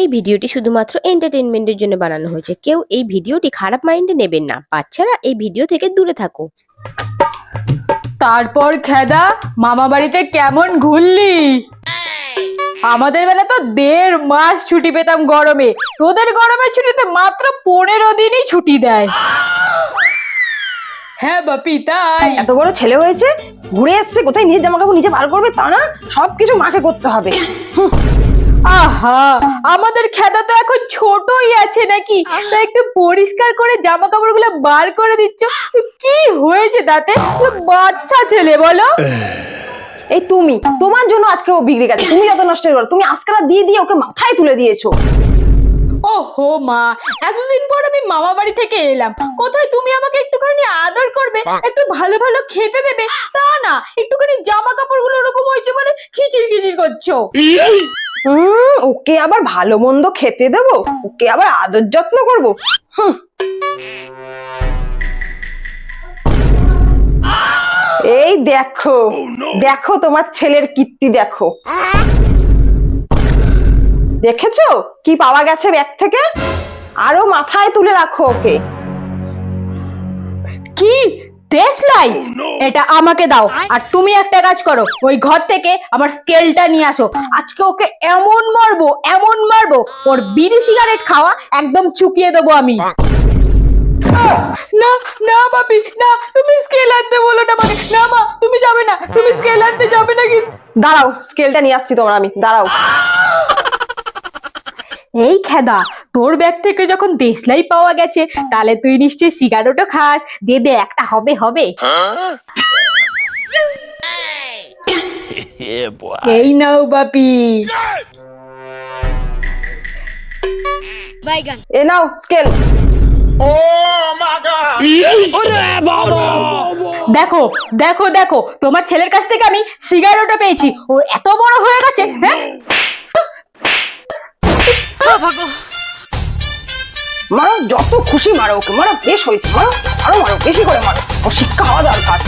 এই ভিডিওটি শুধুমাত্র এন্টারটেনমেন্টের জন্য বানানো হয়েছে। কেউ এই ভিডিওটি খারাপ মাইন্ডে নেবেন না। বাচ্চারা এই ভিডিও থেকে দূরে থাকো তারপর খেদা মামা বাড়িতে কেমন ঘুরলি? আমাদের বেলা তো দেড় মাস ছুটি পেতাম গরমে। তোদের গরমের ছুটিতে মাত্র পনেরো দিনই ছুটি দেয়। হ্যাঁ বাপি তাই। এত বড় ছেলে হয়েছে? ঘুরে এসছে কোথায় নিজের জামা কাপড় নিজে বার করবে তা না? সবকিছু মাকে করতে হবে। আহা আমাদের খেদা তো এখন ছোটই আছে নাকি? তা একটু পরিষ্কার করে জামা কাপড়গুলো বার করে দিচ্ছ। কি হয়েছে তাতে? বাচ্চা ছেলে বলো। এই তুমি তোমার জন্য আজকে ও বিগড়ে গেছে। তুমি যত নষ্ট করো তুমি আজকারা দিয়ে দিয়ে ওকে মাথায় তুলে দিয়েছ। ও হো মা এতদিন পর আমি মামা বাড়ি থেকে এলাম। কোথায় তুমি আমাকে একটুখানি আদর করবে? একটু ভালো ভালো খেতে দেবে? তা না একটুখানি জামা কাপড়গুলো ওরকম হয়েছে মানে খিচির খিচির করছ ওকে আবার ভালো মন্দ খেতে দেবো? ওকে আবার আদর যত্ন করব? এই দেখো দেখো তোমার ছেলের কীর্তি দেখো। দেখেছ? কি পাওয়া গেছে ব্যাগ থেকে? আরও মাথায় তুলে রাখো ওকে। কি? দেশলাই এটা আমাকে দাও। আর তুমি একটা কাজ করো ওই ঘর থেকে আমার স্কেলটা নিয়ে আসো। আজকে ওকে এমন মারবো এমন মারবো ওর বিড়ি সিগারেট খাওয়া একদম চুকিয়ে দেবো আমি। না না বাপি না তুমি স্কেল আনতে বলো না মানে। না মা তুমি যাবে না তুমি স্কেল আনতে যাবে না কিন্তু। দাঁড়াও স্কেলটা নিয়ে আসছি তোমার আমি দাঁড়াও। এই খেদা তোর ব্যাগ থেকে যখন দেশলাই পাওয়া গেছে তাহলে তুই নিশ্চয়ই সিগারেটও খাস। দে দে একটা হবে হবে। এই নাও বাপি। এ নাও স্কেল দেখো দেখো দেখো তোমার ছেলের কাছ থেকে আমি সিগারেটও পেয়েছি। ও এত বড় হয়ে গেছে হ্যাঁ? মারো, যত খুশি মারো ওকে, মারো, বেশ হয়েছে, মারো, আরও মারো, বেশি করে মারো। ও শিক্ষা হওয়া দরকার।